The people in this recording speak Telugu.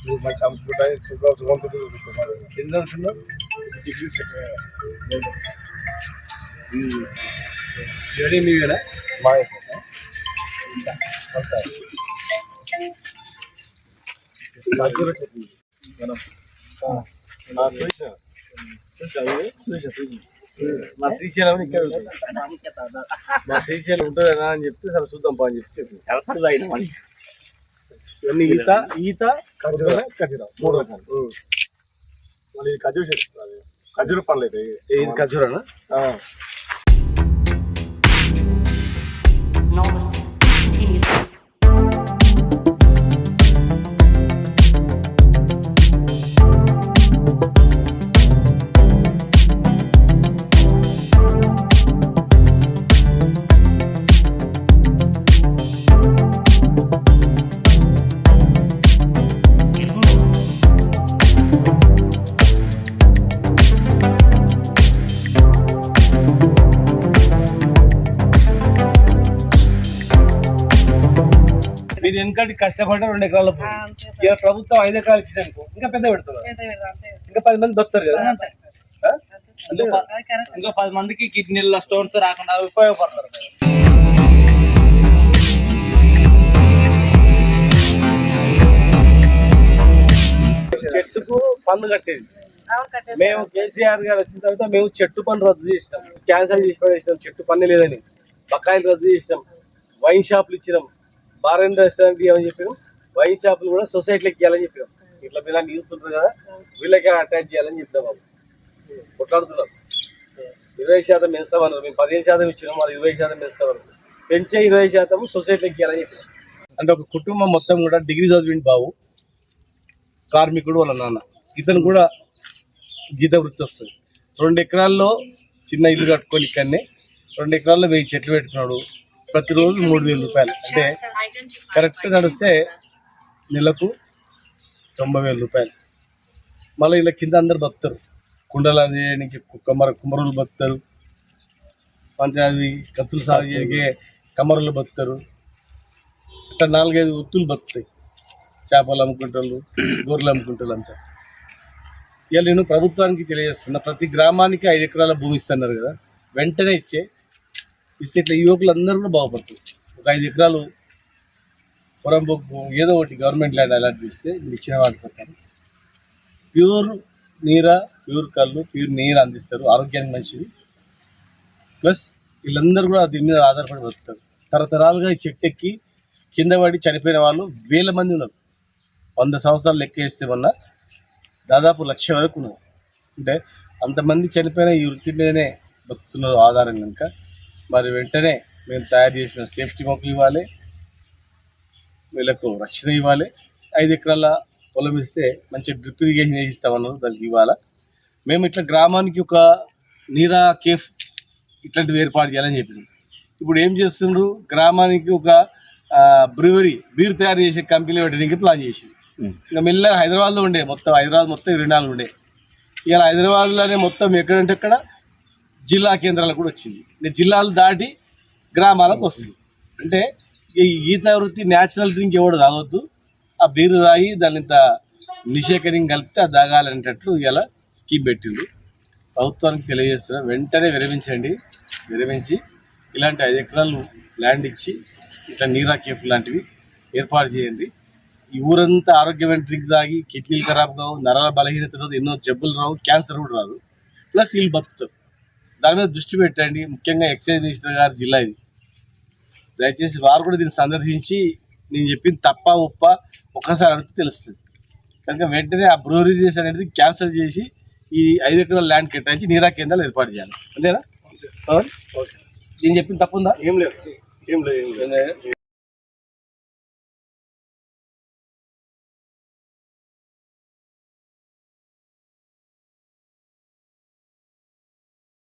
నువ్వు మంచి అమ్ముకుంటాయి కింద ఉంటున్నావు డిగ్రీ రెడీ మీవేనా మా మా శ్రీశైలం ఇక్కడ ఉంటుంది. మా శ్రీశైలం ఉంటుందా అని చెప్తే సరే చూద్దాం పా అని చెప్తే ఇవన్నీ ఈత ఈత ఖర్జూర. ఖజూర మూడు రకాలు. మళ్ళీ ఖజూర్ చేస్తుంది ఖజూర్ పనులు అయితే ఇది ఖజూరనా enormous మీరు వెనకటి కష్టపడ్డ రెండు ఎకరాల. ఇవాళ ప్రభుత్వం ఐదు ఎకరాలు ఇచ్చింది అనుకో ఇంకా పెద్ద పెడుతున్నారు ఇంకా పది మంది బతారు కదా? ఇంకా పది మందికి కిడ్నీలో స్టోన్స్ రాకుండా ఉపయోగపడతారు చెట్టుకు పన్ను కట్టేది. మేము కేసీఆర్ గారు వచ్చిన తర్వాత మేము చెట్టు పన్ను రద్దు చేసినాం. క్యాన్సల్ చేసి పడేసినాం చెట్టు పన్ను లేదని. బకాయిలు రద్దు చేసినాం. వైన్ షాపులు ఇచ్చినాం. బార్ రెస్టారెంట్ ఇవ్వని చెప్పాం వైన్ షాపులు కూడా సొసైటీలకు ఇవ్వాలని చెప్పినాం ఇట్లా పిల్లలు యూత్ ఉంటారు కదా వీళ్ళకి అటాచ్ చేయాలని చెప్పినాం బాబు కొట్లాడుతున్నాం ఇరవై శాతం పెంచుతామన్నారు మేము పదిహేను శాతం ఇచ్చినాం మరి ఇరవై శాతం పెంచుతామన్నారు పెంచే ఇరవై శాతం సొసైటీలకు ఇవ్వాలని చెప్పినాం అంటే ఒక కుటుంబం మొత్తం కూడా డిగ్రీ చదివింది బాబు కార్మికుడు వాళ్ళ నాన్న. ఇతను కూడా గీత వృత్తి వస్తుంది. రెండు ఎకరాల్లో చిన్న ఇల్లు కట్టుకొని ఇక్కడనే రెండు ఎకరాల్లో వెయ్యి చెట్లు పెట్టుకున్నాడు. ప్రతిరోజు మూడు వేల రూపాయలు. అంటే కరెక్ట్ నడిస్తే నెలకు తొంభై వేల రూపాయలు. మళ్ళీ ఇలా కింద అందరు బతుకుతారు. కుండలు చేయడానికి కుమ్మర కుమ్మరులు బతుకుతారు. పంచాయతీ కత్తులు సాగు చేయడానికి కమ్మరులు బతుకుతారు. ఇట్లా నాలుగైదు వృత్తులు బతుకుతాయి. చేపలు అమ్ముకుంటారు గొర్రెలు అమ్ముకుంటారు అంతా. ఇవాళ నేను ప్రభుత్వానికి తెలియజేస్తున్నా ప్రతి గ్రామానికి ఐదు ఎకరాల భూమి ఇస్తున్నారు కదా. వెంటనే ఇచ్చే ఇస్తే ఇట్లా యువకులు అందరూ కూడా బాగుపడుతుంది ఒక ఐదు ఎకరాలు పొరం ఏదో ఒకటి గవర్నమెంట్ ల్యాండ్ అలాంటి చేస్తే ఇచ్చిన వాటి ప్రకారం ప్యూర్ నీర ప్యూర్ కళ్ళు ప్యూర్ నీరు అందిస్తారు. ఆరోగ్యానికి మంచిది. ప్లస్ వీళ్ళందరూ కూడా దీని మీద ఆధారపడి బతుకుతారు తరతరాలుగా చెట్టెక్కి చెట్టు ఎక్కి కింద పడి చనిపోయిన వాళ్ళు వేల మంది ఉన్నారు. వంద సంవత్సరాలు లెక్క వేస్తే వల్ల దాదాపు లక్ష వరకు ఉన్నారు. అంటే అంతమంది చనిపోయిన ఈ వృత్తి మీదనే బతుకుతున్నారు ఆధారం కనుక. మరి వెంటనే మేము తయారు చేసిన సేఫ్టీ మొక్కలు ఇవ్వాలి. వీళ్ళకు రక్షణ ఇవ్వాలి. ఐదు ఎకరాల పొలం ఇస్తే మంచి డ్రిప్ ఇరిగేషన్ చేసిస్తామన్నారు దానికి ఇవ్వాలా. మేము ఇట్లా గ్రామానికి ఒక నీరా కేఫ్ ఇట్లాంటివి ఏర్పాటు చేయాలని చెప్పినాం. ఇప్పుడు ఏం చేస్తుండ్రు? గ్రామానికి ఒక బ్రూవరీ బీర్ తయారు చేసే కంపెనీ పెట్టడానికి ప్లాన్ చేసింది. ఇంకా మెల్లగా హైదరాబాద్లో ఉండే మొత్తం హైదరాబాద్ మొత్తం ఇరవై నాలుగు ఉండే. ఇలా హైదరాబాద్లోనే మొత్తం ఎక్కడంటే అక్కడ జిల్లా కేంద్రాలకు కూడా వచ్చింది. అంటే జిల్లాలు దాటి గ్రామాలకు వస్తుంది. అంటే ఈ ఈత వృత్తి న్యాచురల్ డ్రింక్ ఎవడు తాగొద్దు. ఆ బీరు తాగి దాని ఇంత నిషేకరింగ్ కలిపితే అది తాగాలనేటట్లు ఇలా స్కీమ్ పెట్టిండు ప్రభుత్వానికి తెలియజేస్తున్నా వెంటనే విరమించండి. విరమించి ఇలాంటి ఐదు ఎకరాలు ల్యాండ్ ఇచ్చి ఇట్లా నీరా కేఫ్ లాంటివి ఏర్పాటు చేయండి. ఈ ఊరంతా ఆరోగ్యమైన డ్రింక్ తాగి కిడ్నీలు ఖరాబ్ కావు నరాల బలహీనత రాదు ఎన్నో జబ్బులు రావు క్యాన్సర్ కూడా రాదు. ప్లస్ వీళ్ళు బతుకుతారు. దాని మీద దృష్టి పెట్టండి. ముఖ్యంగా ఎక్సైజ్ మినిస్టర్ గారి జిల్లా ఇది. దయచేసి వారు కూడా దీన్ని సందర్శించి నేను చెప్పింది తప్ప ఉప్ప ఒక్కసారి అడిగితే తెలుస్తుంది. కనుక వెంటనే ఆ బ్రూవరీస్ అనేది క్యాన్సిల్ చేసి ఈ ఐదు ఎకరాల ల్యాండ్ కేటాయించి నీరా కేంద్రాలు ఏర్పాటు చేయాలి. అంతేనా? ఓకే నేను చెప్పింది తప్పుందా? ఏం లేదు ఏం లేదు.